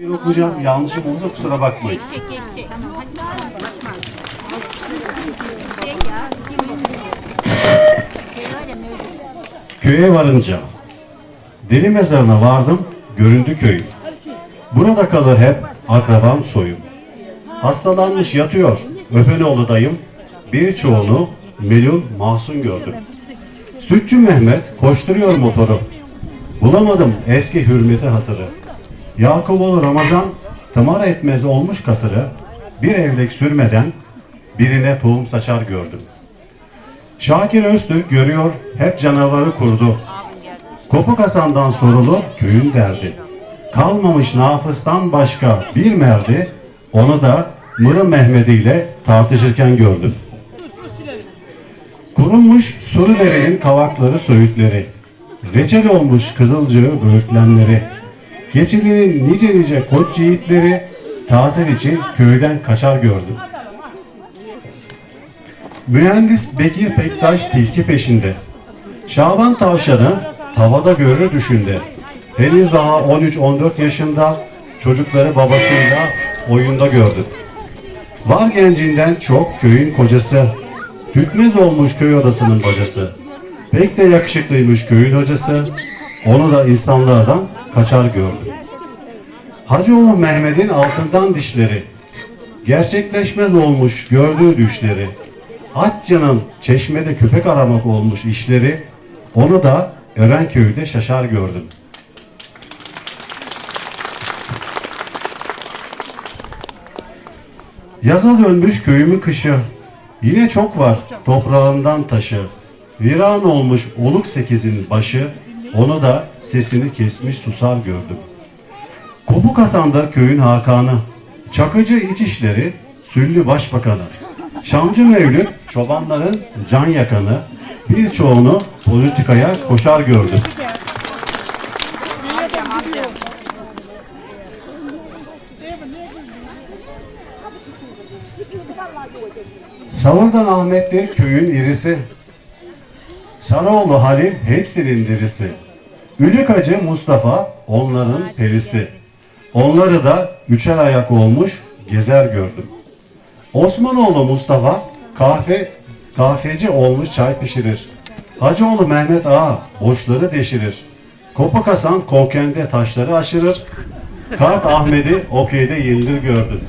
Bir okuyacağım. Yanlışım olursa kusura bakmayın. Geçecek geçecek. Köye varınca deli mezarına vardım, göründü köyüm. Burada kalır hep akrabam soyum. Hastalanmış yatıyor, Öpenoğlu dayım. Birçoğunu melun mahzun gördüm. Sütçü Mehmet koşturuyor motoru. Bulamadım eski hürmeti hatırı. Yakuboğlu Ramazan tımar etmez olmuş katırı. Bir evlek sürmeden birine tohum saçar gördüm. Şakir Öztürk görüyor hep canavarı kurdu. Kopuk Hasan'dan sorulur köyün derdi. Kalmamış nafıstan başka bir merdi, onu da Mırı Mehmedi ile tartışırken gördüm. Kurumuş Surilerin kavakları söğütleri, reçel olmuş kızılcığı böğürtlenleri, keçilinin nice nice koç yiğitleri, tatil için köyden kaçar gördüm. Mühendis Bekir Pektaş tilki peşinde. Şaban tavşanı tavada görür düşünde. Henüz daha 13-14 yaşında çocukları babasıyla oyunda gördü. Var gencinden çok köyün kocası. Tütmez olmuş köy odasının bacası. Pek de yakışıklıymış köyün hocası. Onu da insanlardan kaçar gördü. Hacıoğlu Mehmet'in altından dişleri. Gerçekleşmez olmuş gördüğü düşleri. Atçının çeşmede köpek aramak olmuş işleri. Onu da Örenköy'de şaşar gördüm. Yaza dönmüş köyümün kışı. Yine çok var toprağından taşı. Viran olmuş oluk sekizin başı. Onu da sesini kesmiş susar gördüm. Kopuk Hasan'da köyün hakanı. Çakıcı İçişleri, Süllü Başbakanı. Şamcı Mevlüt, çobanların can yakanı. Birçoğunu politikaya koşar gördüm. Savurdan Ahmetler köyün irisi. Sarıoğlu Halil hepsinin dirisi. Ülükacı Mustafa onların perisi. Onları da üçer ayak olmuş gezer gördüm. Osmanoğlu Mustafa kahve kahveci olmuş çay pişirir. Hacıoğlu Mehmet Ağa boşları deşirir. Kopuk Hasan kokende taşları aşırır. Kart Ahmet'i okeyde yenilir gördüm.